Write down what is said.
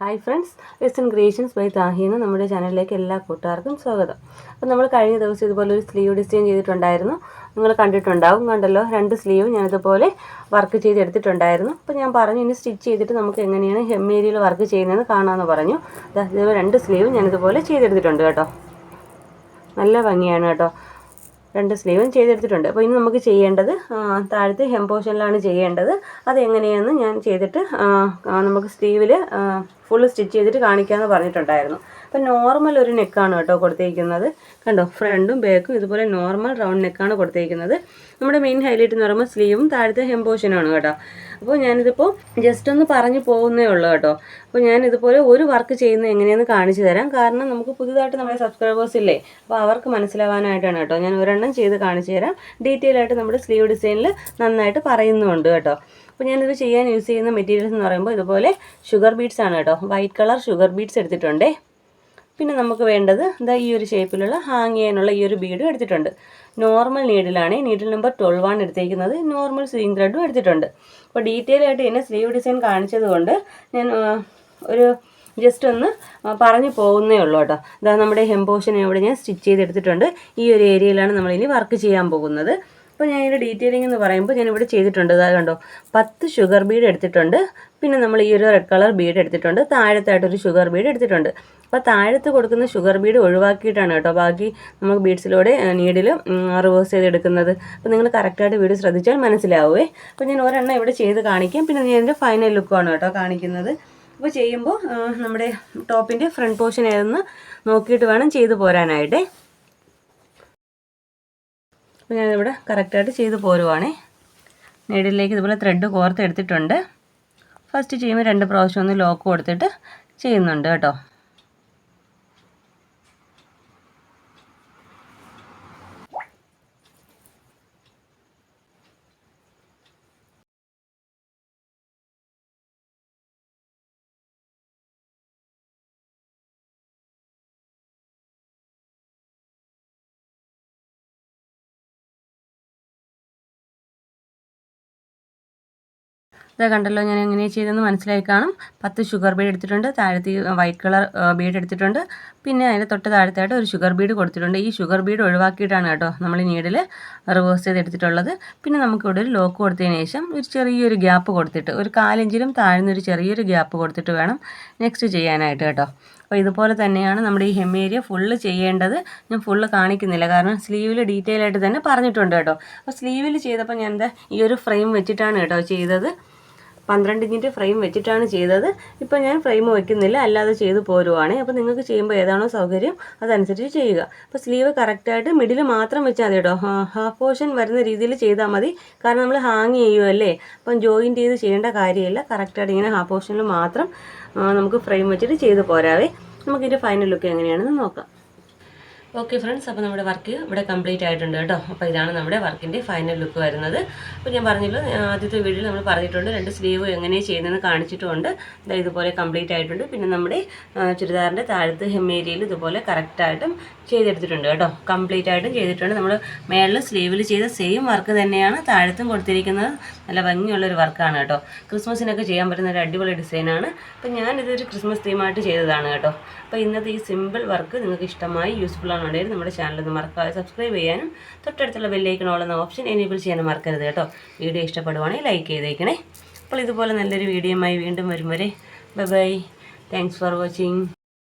Hi friends western creations by Tahi താഹിന്ന് നമ്മുടെ ചാനലിലേക്ക് എല്ലാ കൂട്ടുകാർക്കും സ്വാഗതം. അപ്പോൾ നമ്മൾ കഴിഞ്ഞ ദിവസം ഇതുപോലെ ഒരു സ്ലീവ് ഡിസൈൻ ചെയ്തിട്ടുണ്ടായിരുന്നു. നിങ്ങൾ കണ്ടിട്ടുണ്ടാവും കണ്ടല്ലോ? രണ്ട് സ്ലീവ് ഞാനിതുപോലെ വർക്ക് ചെയ്തെടുത്തിട്ടുണ്ടായിരുന്നു. അപ്പോൾ ഞാൻ പറഞ്ഞു ഇനി സ്റ്റിച്ച് ചെയ്തിട്ട് നമുക്ക് എങ്ങനെയാണ് ഹെം ഏരിയയിൽ വർക്ക് ചെയ്യുന്നതെന്ന് കാണാമെന്ന് പറഞ്ഞു. ഇതുപോലെ രണ്ട് സ്ലീവ് ഞാനിതുപോലെ ചെയ്തെടുത്തിട്ടുണ്ട് കേട്ടോ. നല്ല ഭംഗിയാണ് കേട്ടോ. രണ്ട് സ്ലീവും ചെയ്തെടുത്തിട്ടുണ്ട്. അപ്പോൾ ഇനി നമുക്ക് ചെയ്യേണ്ടത് താഴത്തെ ഹെം പോർഷനിലാണ് ചെയ്യേണ്ടത്. അതെങ്ങനെയാണെന്ന് ഞാൻ ചെയ്തിട്ട് നമുക്ക് സ്ലീവിൽ ഫുൾ സ്റ്റിച്ച് ചെയ്തിട്ട് കാണിക്കാമെന്ന് പറഞ്ഞിട്ടുണ്ടായിരുന്നു. അപ്പോൾ നോർമൽ ഒരു നെക്കാണ് കേട്ടോ കൊടുത്തേക്കുന്നത്. കണ്ടോ ഫ്രണ്ടും ബാക്കും ഇതുപോലെ നോർമൽ റൗണ്ട് നെക്കാണ് കൊടുത്തേക്കുന്നത്. നമ്മുടെ മെയിൻ ഹൈലൈറ്റ് എന്ന് പറയുമ്പോൾ സ്ലീവും താഴത്തെ ഹെം പോർഷനാണ് കേട്ടോ. അപ്പോൾ ഞാനിതിപ്പോൾ ജസ്റ്റ് ഒന്ന് പറഞ്ഞു പോകുന്നേ ഉള്ളൂ കേട്ടോ. അപ്പോൾ ഞാൻ ഇതുപോലെ ഒരു വർക്ക് ചെയ്യുന്നത് എങ്ങനെയെന്ന് കാണിച്ചു തരാം. കാരണം നമുക്ക് പുതുതായിട്ട് നമ്മുടെ സബ്സ്ക്രൈബേഴ്സ് ഇല്ലേ അപ്പോൾ അവർക്ക് മനസ്സിലാവാനായിട്ടാണ് കേട്ടോ. ഞാൻ ഒരെണ്ണം ചെയ്ത് കാണിച്ചു തരാം. ഡീറ്റെയിൽ ആയിട്ട് നമ്മുടെ സ്ലീവ് ഡിസൈനിൽ നന്നായിട്ട് പറയുന്നുമുണ്ട് കേട്ടോ. അപ്പോൾ ഞാനിത് ചെയ്യാൻ യൂസ് ചെയ്യുന്ന മെറ്റീരിയൽസ് എന്ന് പറയുമ്പോൾ ഇതുപോലെ ഷുഗർ ബീഡ്സ് ആണ് കേട്ടോ. വൈറ്റ് കളർ ഷുഗർ ബീഡ്സ് എടുത്തിട്ടുണ്ടേ. പിന്നെ നമുക്ക് വേണ്ടത് ഇതാ ഈ ഒരു ഷേപ്പിലുള്ള ഹാങ് ചെയ്യാനുള്ള ഈ ഒരു ബീഡും എടുത്തിട്ടുണ്ട്. നോർമൽ നീഡിലാണ് നീഡിൽ നമ്പർ ട്വൽവ് ആണ് എടുത്തേക്കുന്നത്. നോർമൽ സ്വിങ് ത്രെഡും എടുത്തിട്ടുണ്ട്. അപ്പോൾ ഡീറ്റെയിൽ ആയിട്ട് എന്നെ സ്ലീവ് ഡിസൈൻ കാണിച്ചതുകൊണ്ട് ഞാൻ ഒരു ജസ്റ്റ് ഒന്ന് പറഞ്ഞു പോകുന്നേ ഉള്ളൂ കേട്ടോ. ഇതാ നമ്മുടെ ഹെം എവിടെ ഞാൻ സ്റ്റിച്ച് ചെയ്തെടുത്തിട്ടുണ്ട്. ഈ ഒരു ഏരിയയിലാണ് നമ്മളിനി വർക്ക് ചെയ്യാൻ പോകുന്നത്. അപ്പോൾ ഞാൻ ഇതിന്റെ ഡീറ്റെയിലിംഗ് എന്ന് പറയുമ്പോൾ ഞാൻ ഇവിടെ ചെയ്തിട്ടുണ്ട്. ഇതാ കണ്ടോ? പത്ത് ഷുഗർ ബീഡ് എടുത്തിട്ടുണ്ട്. പിന്നെ നമ്മൾ ഈ ഒരു റെഡ് കളർ ബീഡ് എടുത്തിട്ടുണ്ട്. താഴത്തായിട്ടൊരു ഷുഗർ ബീഡ് എടുത്തിട്ടുണ്ട്. അപ്പോൾ താഴത്ത് കൊടുക്കുന്ന ഷുഗർ ബീഡ് ഒഴിവാക്കിയിട്ടാണ് കേട്ടോ ബാക്കി നമ്മൾ ബീഡ്സിലൂടെ നീഡിൽ റിവേഴ്സ് ചെയ്തെടുക്കുന്നത്. അപ്പോൾ നിങ്ങൾ കറക്റ്റായിട്ട് വീഡിയോ ശ്രദ്ധിച്ചാൽ മനസ്സിലാവുമേ അപ്പോൾ ഞാൻ ഒരെണ്ണം ഇവിടെ ചെയ്ത് കാണിക്കാം. പിന്നെ ഞാൻ എന്റെ ഫൈനൽ ലുക്കാണ് കേട്ടോ കാണിക്കുന്നത്. അപ്പോൾ ചെയ്യുമ്പോൾ നമ്മുടെ ടോപ്പിന്റെ ഫ്രണ്ട് പോർഷൻ ഏതെന്ന് നോക്കിയിട്ട് വേണം ചെയ്തു പോരാനായിട്ടേ. അപ്പോൾ ഞാനിവിടെ കറക്റ്റായിട്ട് ചെയ്ത് പോരുവാണേ. നീഡിലേക്ക് ഇതുപോലെ ത്രെഡ് കോർത്തെടുത്തിട്ടുണ്ട് ഫസ്റ്റ് ചെയ്യുമ്പോൾ രണ്ട് പ്രാവശ്യം ഒന്ന് ലോക്ക് കൊടുത്തിട്ട് ചെയ്യുന്നുണ്ട് കേട്ടോ. ഇത് കണ്ടല്ലോ ഞാൻ എങ്ങനെയാണ് ചെയ്തതെന്ന് മനസ്സിലായി കാണും. പത്ത് ഷുഗർ ബീഡ് എടുത്തിട്ടുണ്ട്. താഴത്ത് വൈറ്റ് കളർ ബീഡ് എടുത്തിട്ടുണ്ട്. പിന്നെ അതിന്റെ തൊട്ട് താഴത്തായിട്ട് ഒരു ഷുഗർ ബീഡ് കൊടുത്തിട്ടുണ്ട്. ഈ ഷുഗർ ബീഡ് ഒഴിവാക്കിയിട്ടാണ് കേട്ടോ നമ്മൾ ഈ നീഡിൽ റിവേഴ്സ് ചെയ്ത് എടുത്തിട്ടുള്ളത് പിന്നെ നമുക്കിവിടെ ഒരു ലോക്ക് കൊടുത്തതിന് ശേഷം ഒരു ചെറിയൊരു ഗ്യാപ്പ് കൊടുത്തിട്ട് ഒരു കാലിഞ്ചിലും താഴ്ന്നൊരു ചെറിയൊരു ഗ്യാപ്പ് കൊടുത്തിട്ട് വേണം നെക്സ്റ്റ് ചെയ്യാനായിട്ട് കേട്ടോ. അപ്പോൾ ഇതുപോലെ തന്നെയാണ് നമ്മുടെ ഈ ഹെം ഏരിയ ഫുള്ള് ചെയ്യേണ്ടത്. ഞാൻ ഫുള്ള് കാണിക്കുന്നില്ല. കാരണം സ്ലീവിൽ ഡീറ്റെയിൽ ആയിട്ട് തന്നെ പറഞ്ഞിട്ടുണ്ട് കേട്ടോ. അപ്പോൾ സ്ലീവിൽ ചെയ്തപ്പോൾ ഞാൻ എന്താ ഈ ഒരു ഫ്രെയിം വെച്ചിട്ടാണ് കേട്ടോ ചെയ്തത്. പന്ത്രണ്ട് ഇഞ്ചിന്റെ ഫ്രെയിം വെച്ചിട്ടാണ് ചെയ്തത്. ഇപ്പോൾ ഞാൻ ഫ്രെയിം വയ്ക്കുന്നില്ല അല്ലാതെ ചെയ്ത് പോരുവാണ്. അപ്പോൾ നിങ്ങൾക്ക് ചെയ്യുമ്പോൾ ഏതാണോ സൗകര്യം അതനുസരിച്ച് ചെയ്യുക. അപ്പോൾ സ്ലീവ് കറക്റ്റായിട്ട് മിഡിൽ മാത്രം വെച്ചാൽ മതി കേട്ടോ. ഹാഫ് പോർഷൻ വരുന്ന രീതിയിൽ ചെയ്താൽ മതി. കാരണം നമ്മൾ ഹാങ് ചെയ്യുമല്ലേ അപ്പം ജോയിന്റ് ചെയ്ത് ചെയ്യേണ്ട കാര്യമില്ല. കറക്റ്റായിട്ട് ഇങ്ങനെ ഹാഫ് പോർഷനിൽ മാത്രം നമുക്ക് ഫ്രെയിം വെച്ചിട്ട് ചെയ്ത് പോരാവേ. നമുക്കിതിന്റെ ഫൈനൽ ലുക്ക് എങ്ങനെയാണെന്ന് നോക്കാം. ഓക്കെ ഫ്രണ്ട്സ് അപ്പോൾ നമ്മുടെ വർക്ക് ഇവിടെ കംപ്ലീറ്റ് ആയിട്ടുണ്ട് കേട്ടോ. അപ്പോൾ ഇതാണ് നമ്മുടെ വർക്കിന്റെ ഫൈനൽ ലുക്ക് വരുന്നത്. അപ്പോൾ ഞാൻ പറഞ്ഞല്ലോ ആദ്യത്തെ വീഡിയോയിൽ നമ്മൾ പറഞ്ഞിട്ടുണ്ട് രണ്ട് സ്ലീവ് എങ്ങനെ ചെയ്യുന്നതെന്ന് കാണിച്ചിട്ടുണ്ട്. ഇതാ ഇതുപോലെ കംപ്ലീറ്റ് ആയിട്ടുണ്ട്. പിന്നെ നമ്മുടെ ചുരിദാറിന്റെ താഴത്ത് ഹെമ്മേരിയയിൽ ഇതുപോലെ കറക്റ്റായിട്ടും ചെയ്തെടുത്തിട്ടുണ്ട് കേട്ടോ. കംപ്ലീറ്റ് ആയിട്ടും ചെയ്തിട്ടുണ്ട്. നമ്മൾ മേളിൽ സ്ലീവിൽ ചെയ്ത സെയിം വർക്ക് തന്നെയാണ് താഴത്തും കൊടുത്തിരിക്കുന്നത്. നല്ല ഭംഗിയുള്ളൊരു വർക്കാണ് കേട്ടോ. ക്രിസ്മസിനൊക്കെ ചെയ്യാൻ പറ്റുന്ന ഒരു അടിപൊളി ഡിസൈനാണ് അപ്പോൾ ഞാനിതൊരു ക്രിസ്മസ് തീമായിട്ട് ചെയ്തതാണ് കേട്ടോ. അപ്പോൾ ഇന്നത്തെ ഈ സിമ്പിൾ വർക്ക് നിങ്ങൾക്ക് ഇഷ്ടമായി യൂസ്ഫുൾ ആണെന്നുണ്ടെങ്കിൽ നമ്മുടെ ചാനൽ ഒന്ന് മറക്കാതെ സബ്സ്ക്രൈബ് ചെയ്യാനും തൊട്ടടുത്തുള്ള ബെല്ലൈക്കൺ ഓളുന്ന ഓപ്ഷൻ എനേബിൾ ചെയ്യാനും മറക്കരുത് കേട്ടോ. വീഡിയോ ഇഷ്ടപ്പെടുവാണെങ്കിൽ ലൈക്ക് ചെയ്തേക്കണേ. അപ്പോൾ ഇതുപോലെ നല്ലൊരു വീഡിയോയുമായി വീണ്ടും വരും വരെ. Bye bye thanks for watching